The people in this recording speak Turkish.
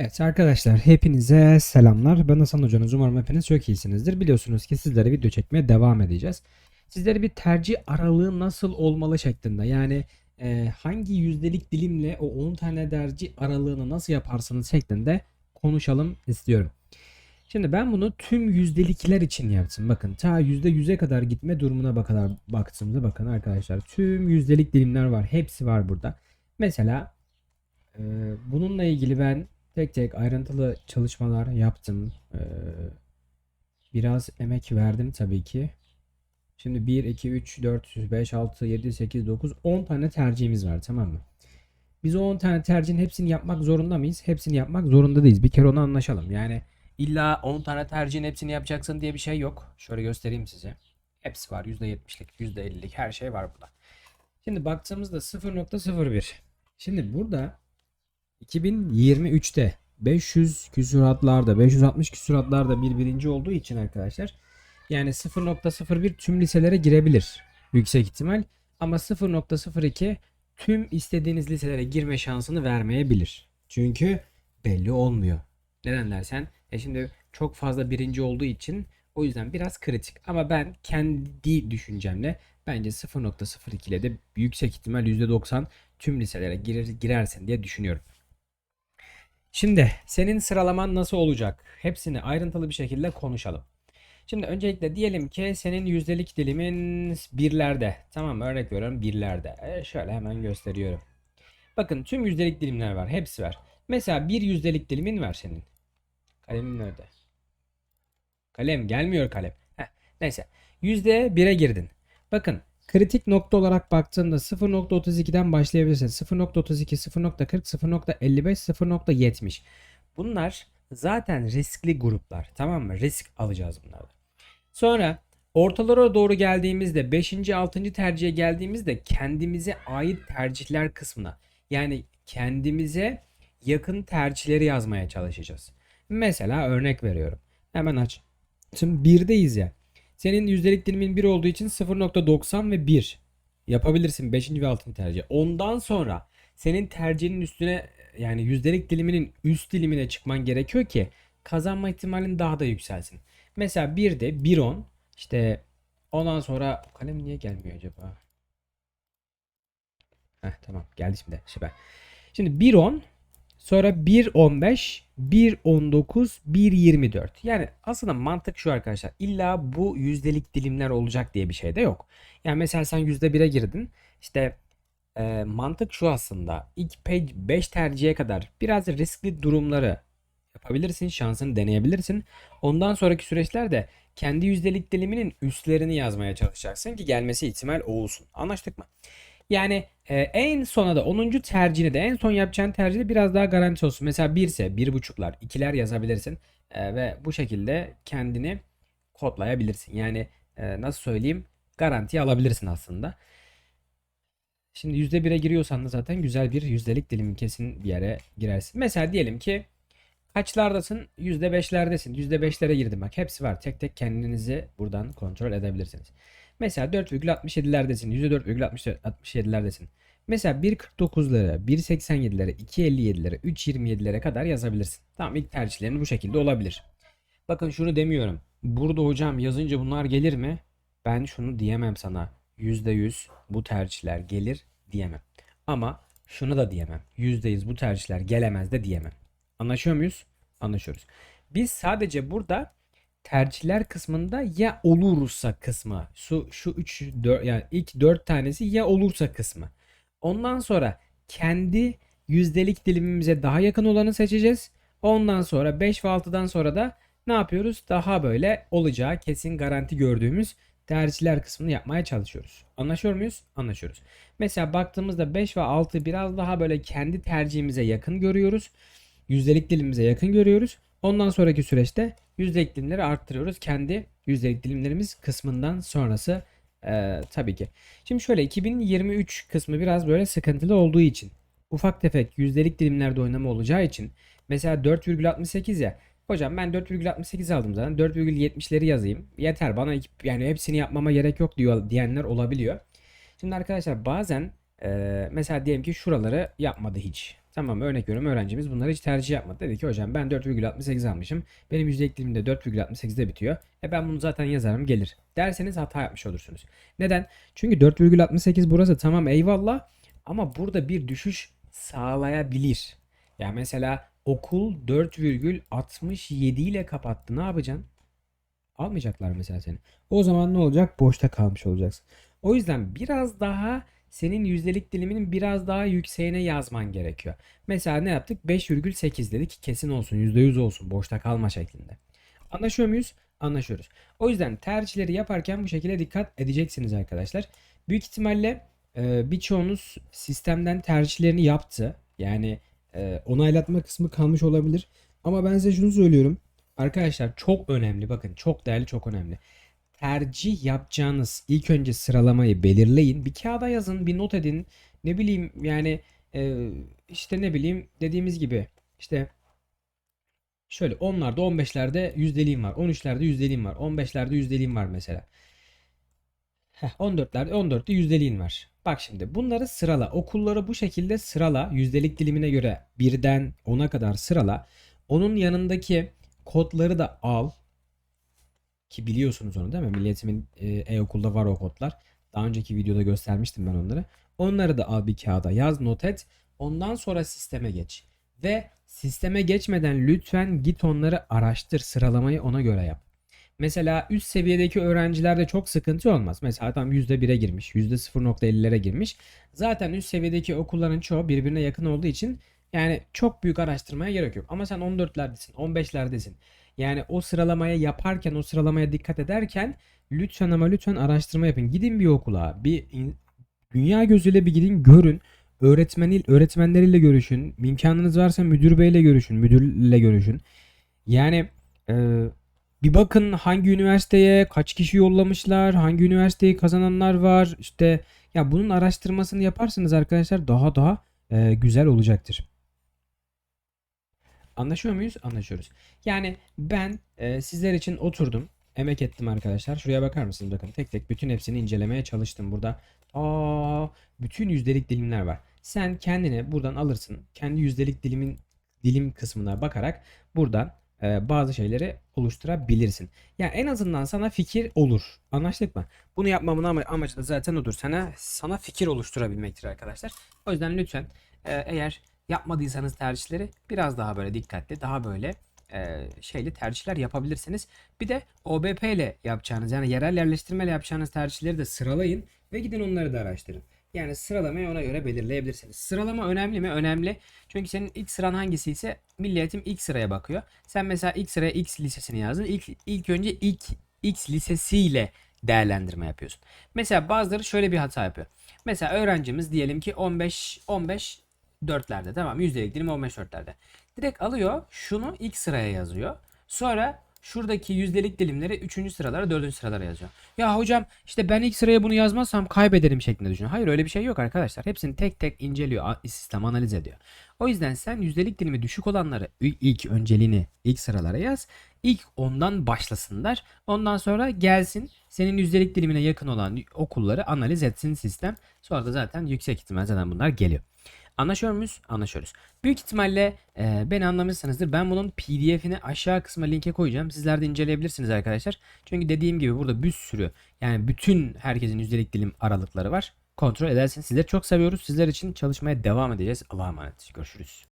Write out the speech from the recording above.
Evet arkadaşlar hepinize selamlar. Ben Hasan Hocanız. Umarım hepiniz çok iyisinizdir. Biliyorsunuz ki sizlere video çekmeye devam edeceğiz. Sizlere bir tercih aralığı nasıl olmalı şeklinde yani e, hangi yüzdelik dilimle o 10 tane tercih aralığını nasıl yaparsınız şeklinde konuşalım istiyorum. Şimdi ben bunu tüm yüzdelikler için yaptım. Bakın ta %100'e kadar gitme durumuna bakar, baktığımda bakın arkadaşlar tüm yüzdelik dilimler var. Hepsi var burada. Mesela e, bununla ilgili ben tek tek ayrıntılı çalışmalar yaptım. E, biraz emek verdim tabii ki. Şimdi 1, 2, 3, 4, 5, 6, 7, 8, 9, 10 tane tercihimiz var tamam mı? Biz o 10 tane tercihin hepsini yapmak zorunda mıyız? Hepsini yapmak zorunda değiliz. Bir kere onu anlaşalım. Yani illa 10 tane tercihin hepsini yapacaksın diye bir şey yok. Şöyle göstereyim size. Hepsi var. %70'lik, %50'lik her şey var burada. Şimdi baktığımızda 0.01. Şimdi burada 2023'te 500 küsuratlarda, 560 küsuratlarda bir birinci olduğu için arkadaşlar yani 0.01 tüm liselere girebilir yüksek ihtimal ama 0.02 tüm istediğiniz liselere girme şansını vermeyebilir. Çünkü belli olmuyor. Neden dersen e şimdi çok fazla birinci olduğu için o yüzden biraz kritik. Ama ben kendi düşüncemle bence 0.02 ile de yüksek ihtimal %90 tüm liselere girer, girersin diye düşünüyorum. Şimdi senin sıralaman nasıl olacak? Hepsini ayrıntılı bir şekilde konuşalım. Şimdi öncelikle diyelim ki senin yüzdelik dilimin birlerde. Tamam? Örnek veriyorum birlerde. E, şöyle hemen gösteriyorum. Bakın tüm yüzdelik dilimler var. Hepsi var. Mesela bir yüzdelik dilimin var senin. Kalemin nerede? Kalem gelmiyor kalem. Heh, neyse. Yüzde bire girdin. Bakın kritik nokta olarak baktığında 0.32'den başlayabilirsin. 0.32, 0.40, 0.55, 0.70. Bunlar zaten riskli gruplar. Tamam mı? Risk alacağız bunlarda. Sonra ortalara doğru geldiğimizde 5. 6. tercihe geldiğimizde kendimize ait tercihler kısmına yani kendimize yakın tercihleri yazmaya çalışacağız. Mesela örnek veriyorum. Hemen aç. Şimdi birdeyiz ya. Senin yüzdelik dilimin 1 olduğu için 0.90 ve 1 yapabilirsin 5. ve 6. tercih. Ondan sonra senin tercihinin üstüne yani yüzdelik diliminin üst dilimine çıkman gerekiyor ki kazanma ihtimalin daha da yükselsin. Mesela 1'de 1.10 işte ondan sonra kalem niye gelmiyor acaba? Heh, tamam geldi şimdi süper. Şimdi 1.10 sonra 1.15 1.19 1.24 yani aslında mantık şu arkadaşlar illa bu yüzdelik dilimler olacak diye bir şey de yok. Yani mesela sen %1'e girdin işte e, mantık şu aslında ilk page 5 tercihe kadar biraz riskli durumları yapabilirsin şansını deneyebilirsin. Ondan sonraki süreçlerde kendi yüzdelik diliminin üstlerini yazmaya çalışacaksın ki gelmesi ihtimal olsun. Anlaştık mı? Yani e, en sona da 10. tercihini de en son yapacağın tercihde biraz daha garanti olsun. Mesela 1 ise 1.5'lar 2'ler yazabilirsin. E, ve bu şekilde kendini kodlayabilirsin. Yani e, nasıl söyleyeyim garantiye alabilirsin aslında. Şimdi %1'e giriyorsan da zaten güzel bir yüzdelik dilim kesin bir yere girersin. Mesela diyelim ki kaçlardasın? %5'lerdesin. %5'lere girdim bak. Hepsi var. Tek tek kendinizi buradan kontrol edebilirsiniz. Mesela 4,67'lerdesin. %4,67'lerdesin. Mesela 1.49'lara, 1.87'lere, 2.57'lere, 3.27'lere kadar yazabilirsin. Tamam ilk tercihlerin bu şekilde olabilir. Bakın şunu demiyorum. Burada hocam yazınca bunlar gelir mi? Ben şunu diyemem sana. %100 bu tercihler gelir diyemem. Ama şunu da diyemem. %100 bu tercihler gelemez de diyemem. Anlaşıyor muyuz? Anlaşıyoruz. Biz sadece burada tercihler kısmında ya olursa kısmı. Şu şu 3 4 yani ilk 4 tanesi ya olursa kısmı. Ondan sonra kendi yüzdelik dilimimize daha yakın olanı seçeceğiz. Ondan sonra 5 ve 6'dan sonra da ne yapıyoruz? Daha böyle olacağı kesin garanti gördüğümüz tercihler kısmını yapmaya çalışıyoruz. Anlaşıyor muyuz? Anlaşıyoruz. Mesela baktığımızda 5 ve 6 biraz daha böyle kendi tercihimize yakın görüyoruz. Yüzdelik dilimimize yakın görüyoruz. Ondan sonraki süreçte yüzdelik dilimleri arttırıyoruz. Kendi yüzdelik dilimlerimiz kısmından sonrası e, tabii ki. Şimdi şöyle 2023 kısmı biraz böyle sıkıntılı olduğu için ufak tefek yüzdelik dilimlerde oynama olacağı için mesela 4,68 ya Hocam ben 4,68 aldım zaten. 4,70'leri yazayım. Yeter bana yani hepsini yapmama gerek yok diyor diyenler olabiliyor. Şimdi arkadaşlar bazen e, mesela diyelim ki şuraları yapmadı hiç. Tamam örnek veriyorum öğrencimiz bunları hiç tercih yapmadı. Dedi ki hocam ben 4,68 almışım. Benim dilim de 4,68'de bitiyor. E ben bunu zaten yazarım gelir. Derseniz hata yapmış olursunuz. Neden? Çünkü 4,68 burası tamam eyvallah ama burada bir düşüş sağlayabilir. Ya mesela okul 4,67 ile kapattı. Ne yapacaksın? Almayacaklar mesela seni. O zaman ne olacak? Boşta kalmış olacaksın. O yüzden biraz daha senin yüzdelik diliminin biraz daha yükseğine yazman gerekiyor. Mesela ne yaptık? 5,8 dedik. Kesin olsun, %100 olsun. Boşta kalma şeklinde. Anlaşıyor muyuz? Anlaşıyoruz. O yüzden tercihleri yaparken bu şekilde dikkat edeceksiniz arkadaşlar. Büyük ihtimalle e, birçoğunuz sistemden tercihlerini yaptı. Yani e, onaylatma kısmı kalmış olabilir. Ama ben size şunu söylüyorum. Arkadaşlar çok önemli. Bakın çok değerli, çok önemli. Tercih yapacağınız ilk önce sıralamayı belirleyin. Bir kağıda yazın, bir not edin. Ne bileyim yani e, işte ne bileyim dediğimiz gibi işte şöyle 10'larda 15'lerde yüzdeliğim var. 13'lerde yüzdeliğim var. 15'lerde yüzdeliğim var mesela. Heh, 14'lerde 14'te yüzdeliğin var. Bak şimdi bunları sırala. Okulları bu şekilde sırala. Yüzdelik dilimine göre birden 10'a kadar sırala. Onun yanındaki kodları da al. Ki biliyorsunuz onu değil mi? Milletimin e, e-okulda var o kodlar. Daha önceki videoda göstermiştim ben onları. Onları da al bir kağıda yaz not et. Ondan sonra sisteme geç. Ve sisteme geçmeden lütfen git onları araştır. Sıralamayı ona göre yap. Mesela üst seviyedeki öğrencilerde çok sıkıntı olmaz. Mesela tam %1'e girmiş, %0.50'lere girmiş. Zaten üst seviyedeki okulların çoğu birbirine yakın olduğu için yani çok büyük araştırmaya gerek yok. Ama sen 14'lerdesin, 15'lerdesin. Yani o sıralamaya yaparken, o sıralamaya dikkat ederken lütfen ama lütfen araştırma yapın. Gidin bir okula, bir dünya gözüyle bir gidin görün. Öğretmeni, öğretmenleriyle görüşün. İmkanınız varsa müdür beyle görüşün, müdürle görüşün. Yani e, bir bakın hangi üniversiteye kaç kişi yollamışlar, hangi üniversiteyi kazananlar var. İşte ya bunun araştırmasını yaparsanız arkadaşlar daha daha e, güzel olacaktır. Anlaşıyor muyuz? Anlaşıyoruz. Yani ben e, sizler için oturdum. Emek ettim arkadaşlar. Şuraya bakar mısınız? Bakın tek tek bütün hepsini incelemeye çalıştım. Burada aa bütün yüzdelik dilimler var. Sen kendine buradan alırsın. Kendi yüzdelik dilimin dilim kısmına bakarak buradan e, bazı şeyleri oluşturabilirsin. Ya en azından sana fikir olur. Anlaştık mı? Bunu yapmamın ama amacı da zaten odur. Sana sana fikir oluşturabilmektir arkadaşlar. O yüzden lütfen e, eğer yapmadıysanız tercihleri biraz daha böyle dikkatli, daha böyle e, şeyli tercihler yapabilirsiniz. Bir de OBP ile yapacağınız yani yerel yerleştirmeyle yapacağınız tercihleri de sıralayın ve gidin onları da araştırın. Yani sıralamayı ona göre belirleyebilirsiniz. Sıralama önemli mi? Önemli. Çünkü senin ilk sıran hangisi ise Milli ilk sıraya bakıyor. Sen mesela ilk sıraya X lisesini yazdın. İlk, ilk önce ilk X lisesiyle değerlendirme yapıyorsun. Mesela bazıları şöyle bir hata yapıyor. Mesela öğrencimiz diyelim ki 15 15 4'lerde tamam yüzdelik dilim 15 4'lerde. Direkt alıyor şunu ilk sıraya yazıyor. Sonra şuradaki yüzdelik dilimleri 3. sıralara 4. sıralara yazıyor. Ya hocam işte ben ilk sıraya bunu yazmazsam kaybederim şeklinde düşünüyor. Hayır öyle bir şey yok arkadaşlar. Hepsini tek tek inceliyor. Sistem analiz ediyor. O yüzden sen yüzdelik dilimi düşük olanları il- ilk önceliğini ilk sıralara yaz. İlk ondan başlasınlar. Ondan sonra gelsin senin yüzdelik dilimine yakın olan okulları analiz etsin sistem. Sonra da zaten yüksek ihtimal zaten bunlar geliyor. Anlaşıyor muyuz? Anlaşıyoruz. Büyük ihtimalle e, beni anlamışsınızdır. Ben bunun PDF'ini aşağı kısma linke koyacağım. Sizler de inceleyebilirsiniz arkadaşlar. Çünkü dediğim gibi burada bir sürü yani bütün herkesin yüzdelik dilim aralıkları var. Kontrol edersiniz. Sizleri çok seviyoruz. Sizler için çalışmaya devam edeceğiz. Allah'a emanet. Görüşürüz.